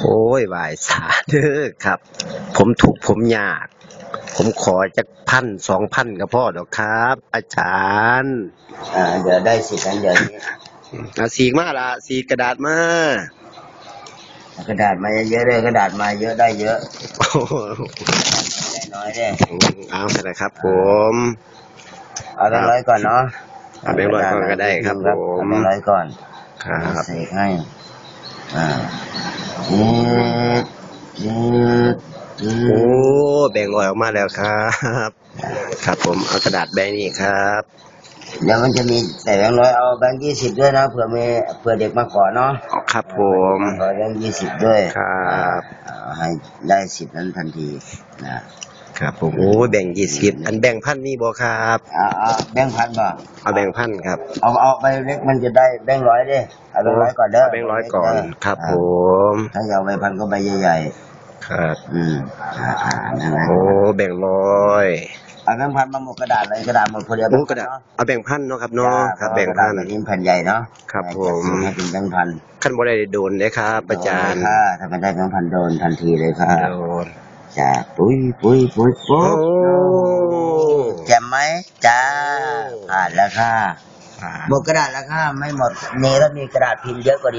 โอ้ยวายสาเด้อครับ ผมถูกข์ผมยาก ผมขอจักพันสองพันก็พอดอกครับ อาจารย์อ่าเดี๋ยวได้สิทธิ์นั้นเดี๋ยวนี้เอาสีกมาละสีกระดาษมาเอากระดาษมาเยอะๆเลยกระดาษมาเยอะได้เยอะโอ้โหได้น้อยได้เอาไปเลยครับผม เอาแบงค์ร้อยก่อนเนาะเอาแบงค์ร้อยก่อนก็ได้ครับผมเอาแบงค์ร้อยก่อนครับเสกให้อ่าอืดอืดอื โอ้ดแบ่งออยออกมาแล้วครับ ครับผมเอากระดาษใบนี้ครับเดี๋ยวมันจะมีแต่แบงค์ร้อยเอาแบงค์ยี่สิบด้วยนะเผื่อมีเผื่อเด็กมาขอเนาะเอาครับผมขอแบงค์ยี่สิบด้วยครับอ่าให้ได้สิทธิ์นั้นทันทีนะ ครับผมโอ้แบ่งยี่สิบอันแบ่งพันนี่บ่ครับเอาเอาแบงค์พันบ่เอาแบ่งพันครับเอาเอาใบเล็กมันจะได้แบงค์ร้อยเด้เอาแบงค์ร้อยก่อนเด้อแบ่งร้อยก่อนครับผมถ้าจะเอาใบพันก็ใบใหญ่ครับๆอืมอ่าอ่านั่นแหละโอ้แบ่งร้อยเอาแบงค์พันมาหมดกระดาษเลยกระดาษหมดพอดีโอ้กระดาษเอาแบ่งพันเนาะครับเนาะครับแบ่งพันกระดาษแบบนี้แผ่นใหญ่เนาะครับผมให้เป็นแบงค์พันขั้นบ่ได้โดนเลยครับอาจารย์ค่ะถ้ามันได้แบงค์พันโดนทันทีเลยค่ะโดน จ้าปุ้ยปุ้ยปุ้ยปุ้โอ้ยแจ่มไหมจ้าผ่านแล้วค่ะอ่าหมดกระดาษแล้วค่ะไม่หมดมีแล้วมีกระดาษพิมพ์เยอะกว่านี้